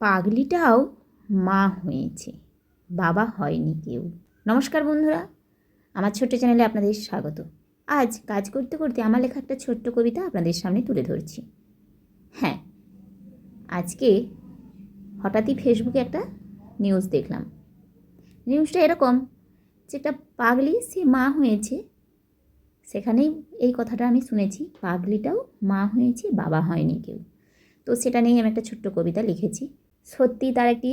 পাগলিটাও মা হয়েছে, বাবা হয়নি কেউ। নমস্কার বন্ধুরা, আমার ছোট্ট চ্যানেলে আপনাদের স্বাগত। আজ কাজ করতে করতে আমার লেখা একটা ছোট্ট কবিতা আপনাদের সামনে তুলে ধরছি। হ্যাঁ আজকে হঠাৎই ফেসবুকে একটা নিউজ দেখলাম। নিউজটা এরকম যে একটা পাগলি, সে মা হয়েছে। সেখানেই এই কথাটা আমি শুনেছি, পাগলিটাও মা হয়েছে, বাবা হয়নি কেউ। তো সেটা নিয়েই আমি একটা ছোট্ট কবিতা লিখেছি। সত্যি তার একটি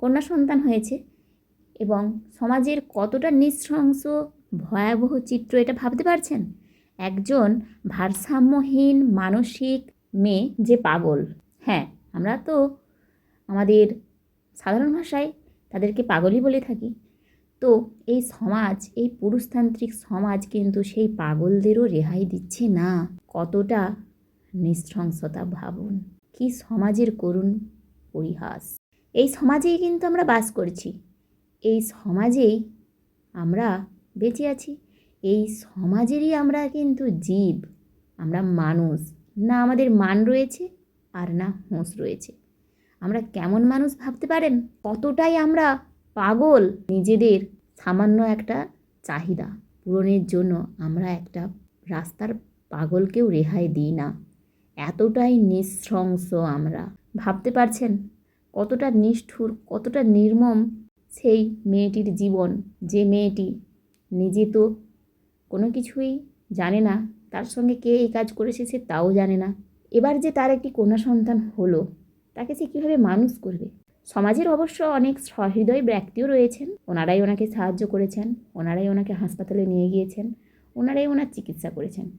কন্যা সন্তান হয়েছে এবং সমাজের কতটা নৃশংস, ভয়াবহ চিত্র এটা ভাবতে পারছেন? একজন ভারসাম্যহীন, মানসিক মেয়ে যে পাগল। হ্যাঁ আমরা তো আমাদের সাধারণ ভাষায় তাদেরকে পাগলই বলে থাকি। তো এই সমাজ, এই পুরুষতান্ত্রিক সমাজ কিন্তু সেই পাগলদেরও রেহাই দিচ্ছে না। কতটা নৃশংসতা, ভাবুন। কি সমাজের করুণ পরিহাস। এই সমাজেই কিন্তু আমরা বাস করছি। এই সমাজেই আমরা বেঁচে আছি। এই সমাজেরই আমরা কিন্তু জীব। আমরা মানুষ। না আমাদের মান রয়েছে আর না হোঁস রয়েছে। আমরা কেমন মানুষ ভাবতে পারেন? কতটাই আমরা পাগল? নিজেদের সামান্য একটা চাহিদা পূরণের জন্য আমরা একটা রাস্তার পাগলকেও রেহাই দিই না। এতটাই নৃশংস আমরা। ভাবতে পারছেন? কতটা নিষ্ঠুর, কতটা নির্মম সেই মেয়েটির জীবন, যে মেয়েটি। নিজে তো কোনো কিছুই জানে না, তার সঙ্গে কে এই কাজ করেছে সে তাও জানে না। এবার যে তার একটি কন্যা সন্তান হলো, তাকে সে কীভাবে মানুষ করবে? সমাজের অবশ্য অনেক সহৃদয় ব্যক্তিও রয়েছেন। ওনারাই ওনাকে সাহায্য করেছেন, ওনারাই ওনাকে হাসপাতালে নিয়ে গিয়েছেন, ওনারাই ওনার চিকিৎসা করেছেন।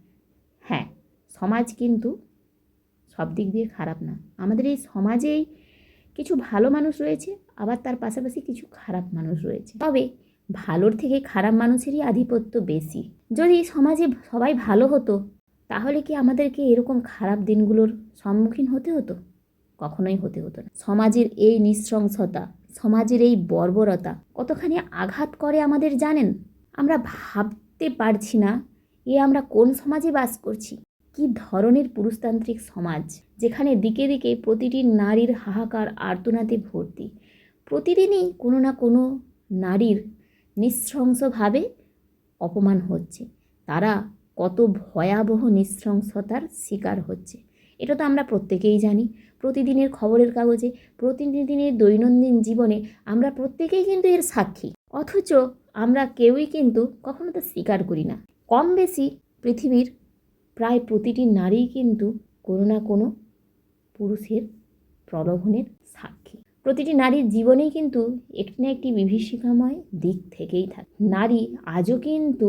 হ্যাঁ সমাজ কিন্তু সব দিক দিয়ে খারাপ না। আমাদের এই সমাজেই কিছু ভালো মানুষ রয়েছে, আবার তার পাশাপাশি কিছু খারাপ মানুষ রয়েছে। তবে ভালোর থেকে খারাপ মানুষেরই আধিপত্য বেশি। যদি সমাজে সবাই ভালো হতো, তাহলে কি আমাদেরকে এরকম খারাপ দিনগুলোর সম্মুখীন হতে হতো? কখনোই হতে হতো না। সমাজের এই নৃশংসতা, সমাজের এই বর্বরতা কতখানি আঘাত করে আমাদের জানেন? আমরা ভাবতে পারছি না, এ আমরা কোন সমাজে বাস করছি। কি ধরনের পুরুষতান্ত্রিক সমাজ? যেখানে দিকে দিকে প্রতিটি নারীর হাহাকার আর্তনাতে ভর্তি। প্রতিদিনই কোনো না কোনো নারীর নৃশংসভাবে অপমান হচ্ছে। তারা কত ভয়াবহ নৃশংসতার শিকার হচ্ছে। এটা তো আমরা প্রত্যেকেই জানি। প্রতিদিনের খবরের কাগজে, প্রতিদিনের দৈনন্দিন জীবনে আমরা প্রত্যেকেই কিন্তু এর সাক্ষী। অথচ আমরা কেউই কিন্তু কখনো তা স্বীকার করি না। কম বেশি পৃথিবীর প্রায় প্রতিটি নারী কিন্তু কোনো না কোনো পুরুষের প্রলোভনের সাক্ষী। প্রতিটি নারীর জীবনেই কিন্তু একটি না একটি বিভীষিকাময় দিক থেকেই থাকে। নারী আজও কিন্তু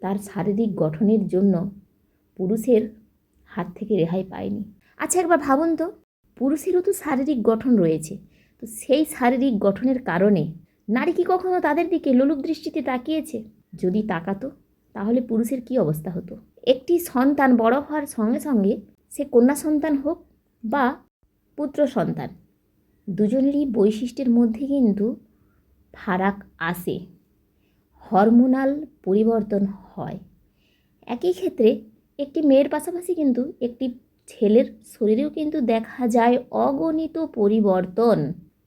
তার শারীরিক গঠনের জন্য পুরুষের হাত থেকে রেহাই পায়নি। আচ্ছা একবার ভাবুন তো, পুরুষেরও তো শারীরিক গঠন রয়েছে। তো সেই শারীরিক গঠনের কারণে নারী কি কখনো তাদের দিকে লোলুপ দৃষ্টিতে তাকিয়েছে? যদি তাকাতো, তাহলে পুরুষের কি অবস্থা হতো? একটি সন্তান বড় হওয়ার সঙ্গে সঙ্গে সে কন্যা সন্তান হোক বা পুত্র সন্তান, দুজনেরই বৈশিষ্ট্যের মধ্যে কিন্তু ফারাক আসে হরমোনাল পরিবর্তন হয়। একই ক্ষেত্রে একটি মেয়ের পাশাপাশি কিন্তু একটি ছেলের শরীরেও কিন্তু দেখা যায় অগণিত পরিবর্তন।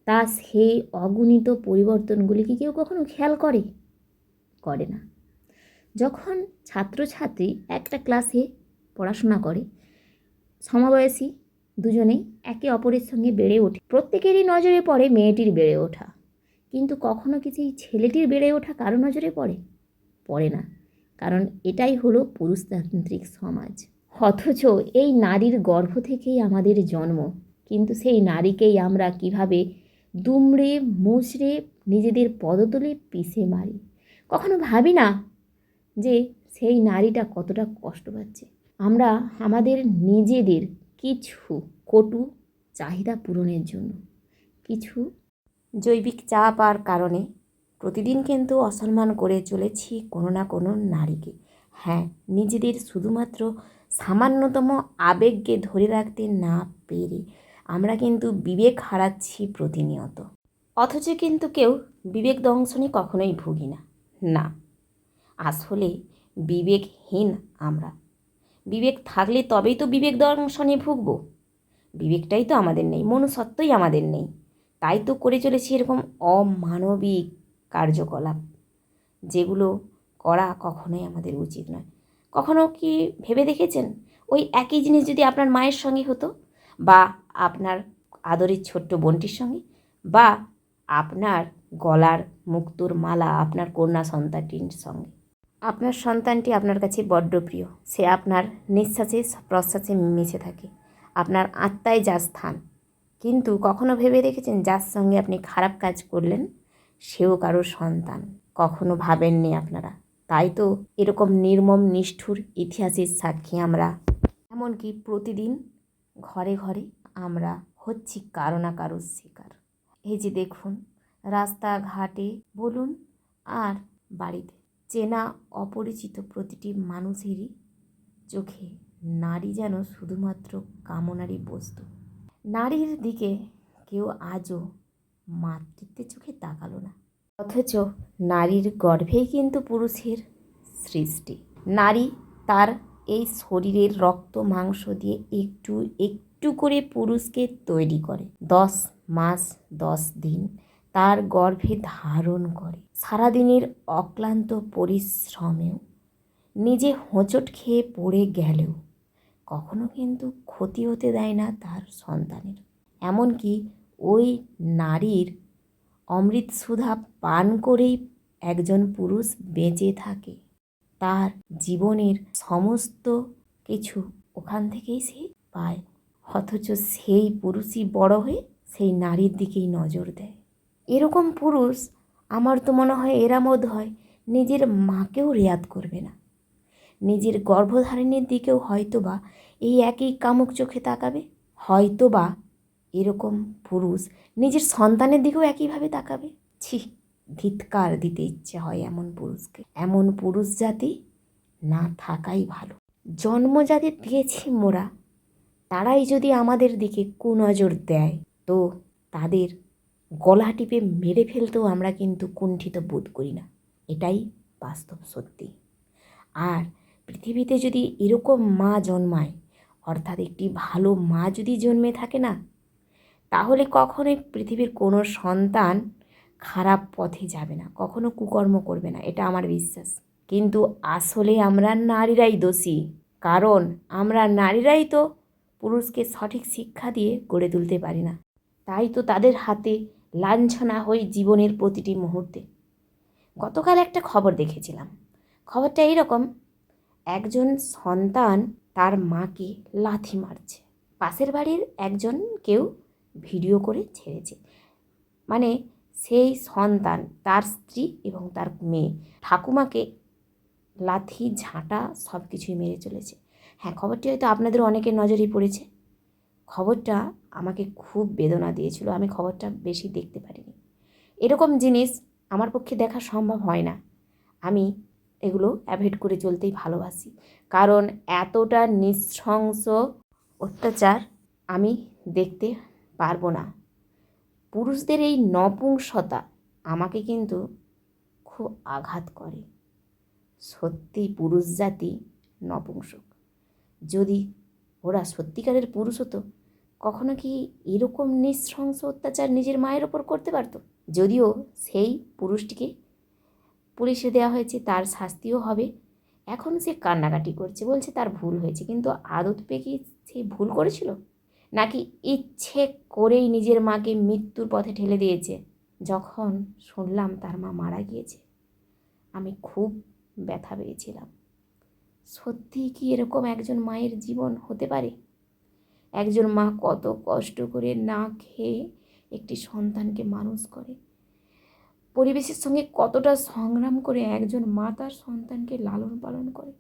তা সেই অগণিত পরিবর্তনগুলি কি কেউ কখনো খেয়াল করে? করে না। যখন ছাত্রছাত্রী একটা ক্লাসে পড়াশোনা করে, সমবয়সী দুজনেই একে অপরের সঙ্গে বেড়ে ওঠে। প্রত্যেকেরই নজরে পড়ে মেয়েটির বেড়ে ওঠা। কিন্তু কখনো কি সেই ছেলেটির বেড়ে ওঠা কারও নজরে পড়ে? পড়ে না। কারণ এটাই হলো পুরুষতান্ত্রিক সমাজ। অথচ এই নারীর গর্ভ থেকেই আমাদের জন্ম। কিন্তু সেই নারীকেই আমরা কীভাবে দুমড়ে মুচড়ে নিজেদের পদতলে পিষে মারি? কখনো ভাবি না যে সেই নারীটা কতটা কষ্ট পাচ্ছে। আমরা আমাদের নিজেদের কিছু কটু চাহিদা পূরণের জন্য কিছু জৈবিক চাপ আর কারণে প্রতিদিন কিন্তু অসম্মান করে চলেছি কোনো না কোনো নারীকে। হ্যাঁ নিজেদের শুধুমাত্র সামান্যতম আবেগকে ধরে রাখতে না পেরে আমরা কিন্তু বিবেক হারাচ্ছি প্রতিনিয়ত। অথচ কিন্তু কেউ বিবেক দংশনে কখনোই ভুগি না। না। আসলে বিবেকহীন আমরা। বিবেক থাকলে তবেই তো বিবেক দর্শনে ভুগব। বিবেকটাই তো আমাদের নেই, মনুষ্যত্বই আমাদের নেই। তাই তো করে চলেছি এরকম অমানবিক কার্যকলাপ, যেগুলো করা কখনোই আমাদের উচিত নয়। কখনো কি ভেবে দেখেছেন? ওই একই জিনিস যদি আপনার মায়ের সঙ্গে হতো, বা আপনার আদরের ছোট্ট বোনটির সঙ্গে, বা আপনার গলার মুক্তোর মালা, আপনার কন্যা সন্তানটির সঙ্গে। আপনার সন্তানটি আপনার কাছে বড্ড প্রিয়। সে আপনার নিঃশ্বাসে প্রশ্বাসে মিশে থাকে। আপনার আত্মায় যার স্থান। কিন্তু কখনো ভেবে দেখেছেন যার সঙ্গে আপনি খারাপ কাজ করলেন? সেও কারোর সন্তান। কখনো ভাবেননি আপনারা। তাই তো এরকম নির্মম, নিষ্ঠুর ইতিহাসের সাক্ষী আমরা। এমনকি প্রতিদিন ঘরে ঘরে আমরা হচ্ছি কারও না কারোর শিকার। এই যে দেখুন, রাস্তাঘাটে বলুন আর বাড়িতে চেনা অপরিচিত প্রতিটি মানুষেরই চোখে নারী যেন শুধুমাত্র কামনারই বস্তু। নারীর দিকে কেউ আজও মাতৃত্বের চোখে তাকালো না। অথচ নারীর গর্ভেই কিন্তু পুরুষের সৃষ্টি। নারী তার এই শরীরের রক্ত মাংস দিয়ে একটু একটু করে পুরুষকে তৈরি করে। দশ মাস, দশ দিন তার গর্ভে ধারণ করে। সারাদিনের অক্লান্ত পরিশ্রমেও নিজে হোঁচট খেয়ে পড়ে গেলেও কখনো কিন্তু ক্ষতি হতে দেয় না তার সন্তানের। এমনকি ওই নারীর অমৃত সুধা পান করেই একজন পুরুষ বেঁচে থাকে। তার জীবনের সমস্ত কিছু ওখান থেকেই সে পায়। অথচ সেই পুরুষই বড় হয়ে সেই নারীর দিকেই নজর দেয়। এরকম পুরুষ আমার তো মনে হয় এরা হয়। নিজের মাকেও রেয়াত করবে না। নিজের গর্ভধারিণীর দিকেও হয়তোবা এই একই কামুক চোখে তাকাবে। হয়তোবা এরকম পুরুষ নিজের সন্তানের দিকেও একইভাবে তাকাবে। ছি, ধিৎকার দিতে ইচ্ছে হয় এমন পুরুষকে। এমন পুরুষ জাতি না থাকাই ভালো। জন্ম যাদের দিয়েছি মোরা, তারাই যদি আমাদের দিকে কুনজর দেয়, তো তাদের গলা টিপে মেরে ফেলতেও আমরা কিন্তু কুণ্ঠিত বোধ করি না। এটাই বাস্তব সত্যি। আর পৃথিবীতে যদি এরকম মা জন্মায়, অর্থাৎ একটি ভালো মা যদি জন্মে থাকে না, তাহলে কখনোই পৃথিবীর কোনো সন্তান খারাপ পথে যাবে না, কখনো কুকর্ম করবে না, এটা আমার বিশ্বাস। কিন্তু আসলে আমরা নারীরাই দোষী, কারণ আমরা নারীরাই তো পুরুষকে সঠিক শিক্ষা দিয়ে গড়ে তুলতে পারি না। তাই তো তাদের হাতে লাঞ্ছনা হই জীবনের প্রতিটি মুহূর্তে। গতকাল একটা খবর দেখেছিলাম। খবরটা এইরকম, একজন সন্তান তার মাকে লাথি মারছে। পাশের বাড়ির একজন কেউ ভিডিও করে ছেড়েছে। মানে সেই সন্তান, তার স্ত্রী এবং তার মেয়ে, ঠাকুমাকে লাথি, ঝাঁটা সব কিছুই মেরে চলেছে। হ্যাঁ খবরটি হয়তো আপনাদের অনেকের নজরেই পড়েছে। খবরটা আমাকে খুব বেদনা দিয়েছিল, আমি খবরটা বেশি দেখতে পারিনি। এরকম জিনিস আমার পক্ষে দেখা সম্ভব হয় না। আমি এগুলো অ্যাভয়েড করে চলতেই ভালোবাসি। কারণ এতটা নৃশংস অত্যাচার আমি দেখতে পারব না। পুরুষদের এই নপুংসতা আমাকে কিন্তু খুব আঘাত করে। সত্যি পুরুষ জাতি নপুংসক। যদি ওরা সত্যিকারের পুরুষ হতো কখনো কি এরকম নৃশংস অত্যাচার নিজের মায়ের ওপর করতে পারতো? যদিও সেই পুরুষটিকে পুলিশে দেওয়া হয়েছে, তার শাস্তিও হবে। এখন সে কান্নাকাটি করছে বলছে তার ভুল হয়েছে, কিন্তু আদত পেয়ে কি সে ভুল করেছিল? নাকি ইচ্ছে করেই নিজের মাকে মৃত্যুর পথে ঠেলে দিয়েছে? যখন শুনলাম তার মা মারা গিয়েছে, আমি খুব ব্যথা পেয়েছিলাম। সত্যিই কি এরকম একজন মায়ের জীবন হতে পারে? একজন মা কত কষ্ট করে না খেয়ে একটি সন্তানকে মানুষ করে। পরিবেশের সঙ্গে কতটা সংগ্রাম করে একজন মা তার সন্তানকে লালন পালন করে।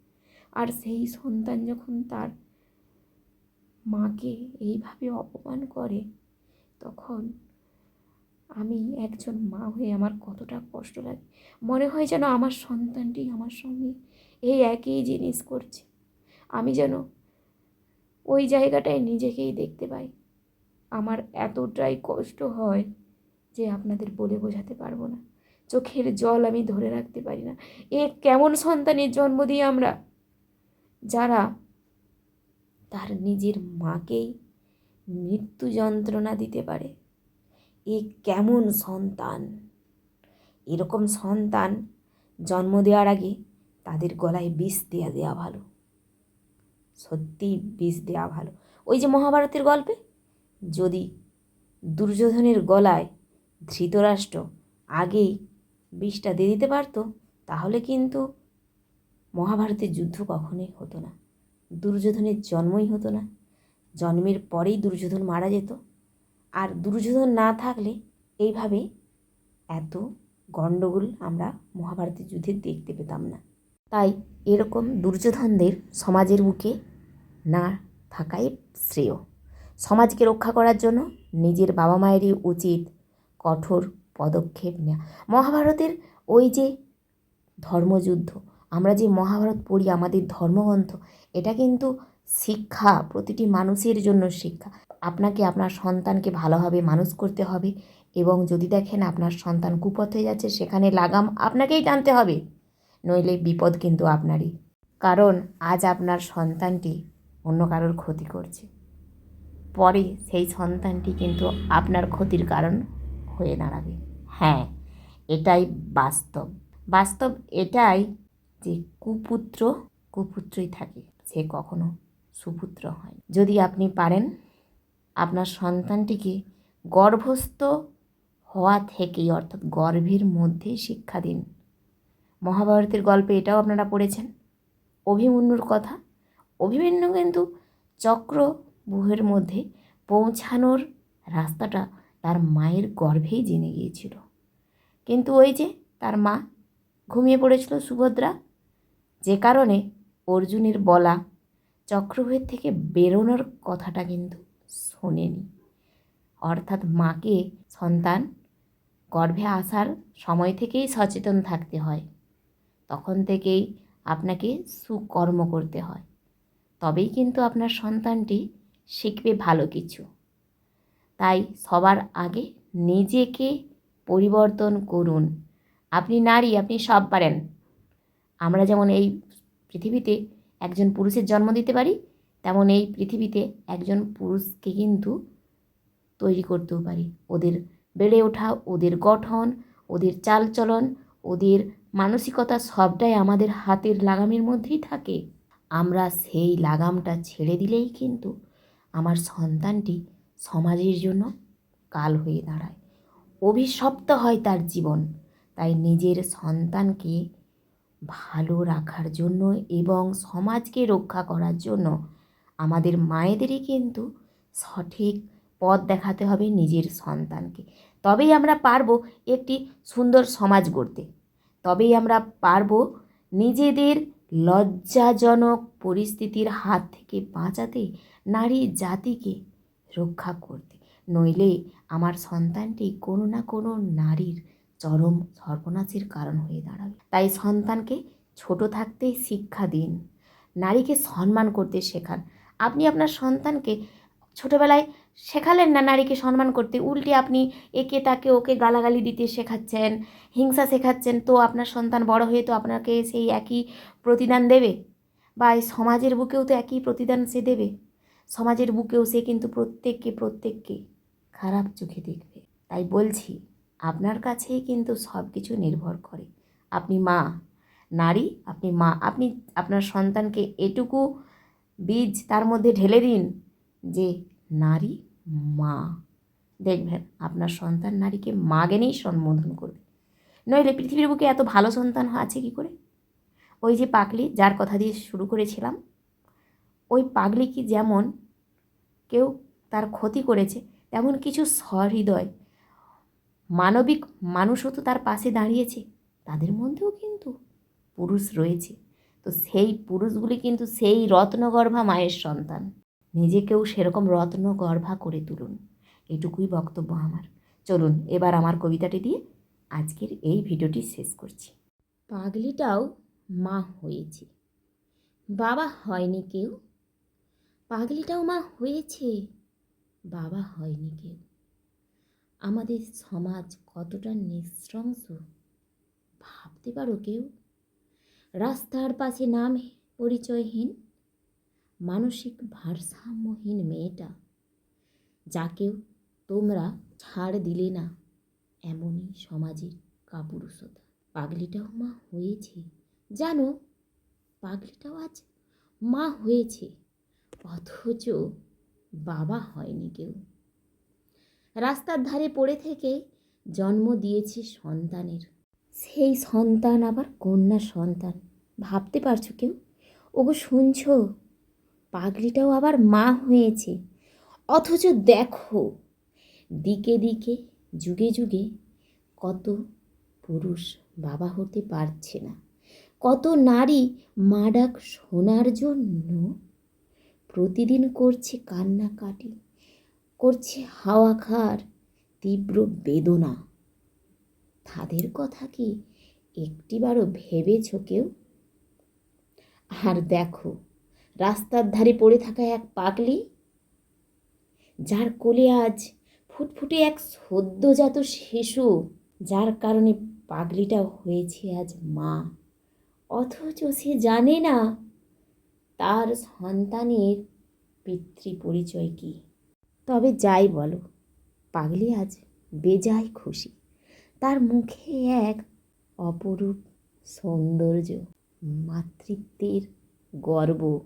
আর সেই সন্তান যখন তার মাকে এইভাবে অপমান করে, তখন আমি একজন মা হয়ে আমার কতটা কষ্ট লাগে। মনে হয় যেন আমার সন্তানটি আমার সঙ্গে এই একই জিনিস করছে। আমি যেন ওই জায়গাটায় নিজেকেই দেখতে পাই। আমার এতটাই কষ্ট হয় যে আপনাদের বলে বোঝাতে পারব না। চোখের জল আমি ধরে রাখতে পারি না। এ কেমন সন্তানের জন্ম দিই আমরা? যারা তার নিজের মাকেই মৃত্যু যন্ত্রণা দিতে পারে। এ কেমন সন্তান? এরকম সন্তান জন্ম দেওয়ার আগে তাদের গলায় বিষ দেওয়া দেওয়া ভালো। সত্যি বিষ দেওয়া ভালো। ওই যে মহাভারতের গল্পে? যদি দুর্যোধনের গলায় ধৃতরাষ্ট্র আগেই বিষটা দিয়ে দিতে পারতো, তাহলে কিন্তু মহাভারতের যুদ্ধ কখনোই হতো না। দুর্যোধনের জন্মই হতো না। জন্মের পরেই দুর্যোধন মারা যেত। আর দুর্যোধন না থাকলে এইভাবে এত গণ্ডগোল আমরা মহাভারতের যুদ্ধে দেখতে পেতাম না। তাই এরকম দুর্যোধনদের সমাজের বুকে না থাকাই শ্রেয়। সমাজকে রক্ষা করার জন্য নিজের বাবা মায়েরই উচিত কঠোর পদক্ষেপ নেওয়া মহাভারতের ওই যে ধর্মযুদ্ধ, আমরা যে মহাভারত পড়ি, আমাদের ধর্মগ্রন্থ, এটা কিন্তু শিক্ষা, প্রতিটি মানুষের জন্য শিক্ষা। আপনাকে আপনার সন্তানকে ভালোভাবে মানুষ করতে হবে এবং যদি দেখেন আপনার সন্তান কুপথে যাচ্ছে, সেখানে লাগাম আপনাকেই টানতে হবে, নইলে বিপদ কিন্তু আপনারই। কারণ আজ আপনার সন্তানটি অন্য কারোর ক্ষতি করছে। পরে সেই সন্তানটি কিন্তু আপনার ক্ষতির কারণ হয়ে দাঁড়াবে। হ্যাঁ এটাই বাস্তব। বাস্তব এটাই যে কুপুত্র কুপুত্রই থাকে, সে কখনো সুপুত্র হয় যদি আপনি পারেন, আপনার সন্তানটিকে গর্ভস্থ হওয়া থেকেই, অর্থাৎ গর্ভের মধ্যেই শিক্ষা দিন। মহাভারতের গল্পে এটাও আপনারা পড়েছেন। অভিমন্যুর কথা অভিমন্যু কিন্তু চক্রবুহের মধ্যে পৌঁছানোর রাস্তাটা তার মায়ের গর্ভেই জেনে গিয়েছিল। কিন্তু ওই যে তার মা ঘুমিয়ে পড়েছিল সুভদ্রা, যে কারণে অর্জুনের বলা চক্রব্যূহের থেকে বেরোনোর কথাটা কিন্তু শোনেনি। অর্থাৎ মাকে সন্তান গর্ভে আসার সময় থেকেই সচেতন থাকতে হয়। তখন থেকেই আপনাকে সুকর্ম করতে হয়। তবেই কিন্তু আপনার সন্তানটি শিখবে ভালো কিছু। তাই সবার আগে নিজেকে পরিবর্তন করুন। আপনি নারী, আপনি সব পারেন। আমরা যেমন এই পৃথিবীতে একজন পুরুষের জন্ম দিতে পারি, তেমন এই পৃথিবীতে একজন পুরুষকে কিন্তু তৈরি করতেও পারি। ওদের বেড়ে ওঠা, ওদের গঠন, ওদের চালচলন, ওদের মানসিকতা সবটাই আমাদের হাতের লাগামের মধ্যেই থাকে। আমরা সেই লাগামটা ছেড়ে দিলেই কিন্তু আমার সন্তানটি সমাজের জন্য কাল হয়ে দাঁড়ায়। অভিশপ্ত হয় তার জীবন। তাই নিজের সন্তানকে ভালো রাখার জন্য এবং সমাজকে রক্ষা করার জন্য আমাদের মায়েদেরই কিন্তু সঠিক পথ দেখাতে হবে নিজের সন্তানকে। তবেই আমরা পারব একটি সুন্দর সমাজ গড়তে। তবেই আমরা পারব নিজেদের লজ্জাজনক পরিস্থিতির হাত থেকে বাঁচাতে, নারী জাতিকে রক্ষা করতে। নইলে আমার সন্তানটি কোনো না কোনো নারীর চরম সর্বনাশের কারণ হয়ে দাঁড়াবে। তাই সন্তানকে ছোট থাকতেই শিক্ষা দিন। নারীকে সম্মান করতে শেখান। আপনি আপনার সন্তানকে ছোটোবেলায় শেখালেন না নারীকে সম্মান করতে। উল্টে আপনি একে তাকে ওকে গালাগালি দিতে শেখাচ্ছেন, হিংসা শেখাচ্ছেন, তো আপনার সন্তান বড় হয়ে তো আপনাকে সেই একই প্রতিদান দেবে? বা এই সমাজের বুকেও তো একই প্রতিদান সে দেবে? সমাজের বুকেও সে কিন্তু প্রত্যেককে প্রত্যেককে খারাপ চোখে দেখবে। তাই বলছি, আপনার কাছেই কিন্তু সব কিছু নির্ভর করে। আপনি মা, নারী, আপনি মা, আপনি আপনার সন্তানকে এটুকু বীজ তার মধ্যে ঢেলে দিন যে নারী মা। দেখবেন আপনার সন্তান নারীকে মা জ্ঞানেই সম্বোধন করবে। নইলে পৃথিবীর বুকে এত ভালো সন্তান আছে কি করে? ওই যে পাগলি, যার কথা দিয়ে শুরু করেছিলাম, ওই পাগলি কি যেমন কেউ তার ক্ষতি করেছে, তেমন কিছু সহৃদয়। মানবিক মানুষও তো তার পাশে দাঁড়িয়েছে, তাদের মধ্যেও কিন্তু পুরুষ রয়েছে। তো সেই পুরুষগুলি কিন্তু সেই রত্নগর্ভা মায়ের সন্তান। নিজেকেও সেরকম রত্নগর্ভা করে তুলুন। এটুকুই বক্তব্য আমার। চলুন, এবার আমার কবিতাটি দিয়ে আজকের এই ভিডিওটি শেষ করছি। পাগলিটাও মা হয়েছে। বাবা হয়নি কেউ। পাগলিটাও মা হয়েছে। বাবা হয়নি কেউ। আমাদের সমাজ কতটা নৃশংস, ভাবতে পারো কেউ? রাস্তার পাশে নাম পরিচয়হীন মানসিক ভারসাম্যহীন মেয়েটা যাকেও তোমরা ছাড় দিলে না, এমনই সমাজের কাপুরুষতা। পাগলিটাও মা হয়েছে। জানো, পাগলিটাও আজ মা হয়েছে, অথচ বাবা হয়নি কেউ। রাস্তার ধারে পড়ে থেকে জন্ম দিয়েছে সন্তানের। সেই সন্তান আবার কন্যা সন্তান। ভাবতে পারছ কেউ? ওগো শুনছো? পাগলিটাও আবার মা হয়েছে। অথচ দেখো, দিকে দিকে, যুগে যুগে কত পুরুষ বাবা হতে পারছে না। কত নারী মা ডাক শোনার জন্য প্রতিদিন করছে কান্নাকাটি, করছে হাওয়া খার তীব্র বেদনা। তাদের কথা কি একটিবারও ভেবেছ কেউ? আর দেখো রাস্তার ধারে পড়ে থাকা এক পাগলি, যার কোলে আজ ফুটফুটে এক সদ্যজাত শিশু, যার কারণে পাগলিটা হয়েছে আজ মা। অথচ সে জানে না তার সন্তানের পিতৃ পরিচয় কী। তবে যাই বলো, পাগলি আজ বেজায় খুশি। তার মুখে এক অপরূপ সৌন্দর্য, মাতৃত্বের গর্ব।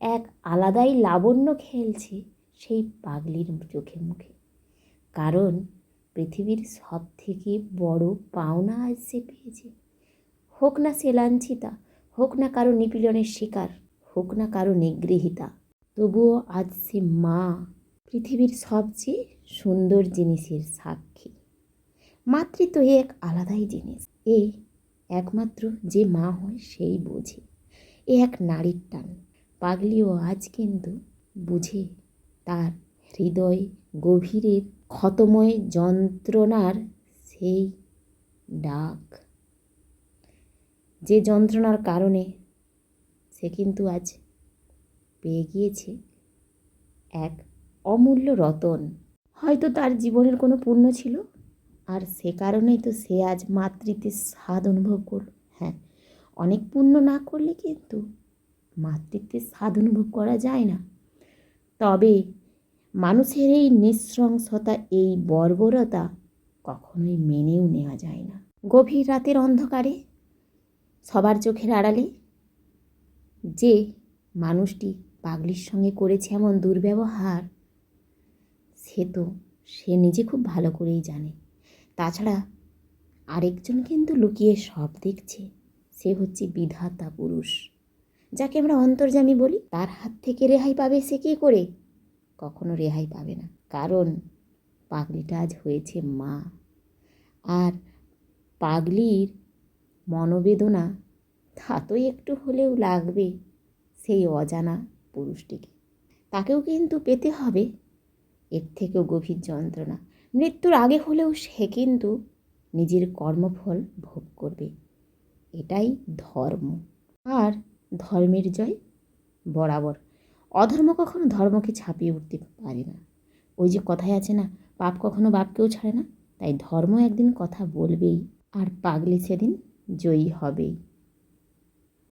এক আলাদাই লাবণ্য খেলছে সেই পাগলির চোখে মুখে। কারণ পৃথিবীর সব থেকে বড় পাওনা আজ সে পেয়েছে। হোক না সে লাঞ্ছিতা, হোক না কারও নিপীড়নের শিকার, হোক না কারও নিগৃহীতা, তবুও আজ সে মা পৃথিবীর সবচেয়ে সুন্দর জিনিসের সাক্ষী। মাতৃত্ব এক আলাদাই জিনিস। এ একমাত্র যে মা হয় সেই বোঝে। এ এক নারীর টান। পাগলিও আজ কিন্তু বুঝে তার হৃদয় গভীরের ক্ষতময় যন্ত্রণার সেই ডাক। যে যন্ত্রণার কারণে সে কিন্তু আজ পেয়ে গিয়েছে এক অমূল্য রতন। হয়তো তার জীবনের কোনো পুণ্য ছিল, আর সে কারণেই তো সে আজ মাতৃত্বের স্বাদ অনুভব করল। হ্যাঁ অনেক পুণ্য না করলে কিন্তু মাতৃত্বের স্বাদ অনুভব করা যায় না। তবে মানুষের এই নৃশংসতা, এই বর্বরতা কখনোই মেনেও নেওয়া যায় না। গভীর রাতের অন্ধকারে, সবার চোখের আড়ালে যে মানুষটি পাগলির সঙ্গে করেছে এমন দুর্ব্যবহার, সে তো, সে নিজে খুব ভালো করেই জানে। তাছাড়া আরেকজন কিন্তু লুকিয়ে সব দেখছে, সে হচ্ছে বিধাতা পুরুষ। যাকে আমরা অন্তর্জামী বলি, তার হাত থেকে রেহাই পাবে সে কী করে? কখনো রেহাই পাবে না। কারণ পাগলিটা আজ হয়েছে মা। আর পাগলির মনোবেদনা তা তো একটু হলেও লাগবে সেই অজানা পুরুষটিকে। তাকেও কিন্তু পেতে হবে। এর থেকেও গভীর যন্ত্রণা। মৃত্যুর আগে হলেও সে কিন্তু নিজের কর্মফল ভোগ করবে। এটাই ধর্ম। আর ধর্মের জয় বরাবর। অধর্ম কখনো ধর্মকে ছাপিয়ে উঠতে পারে না। ওই যে কথায় আছে না, পাপ কখনো বাপকেও ছাড়ে না। তাই ধর্ম একদিন কথা বলবেই, আর পাগলে সেদিন জয়ী হবেই।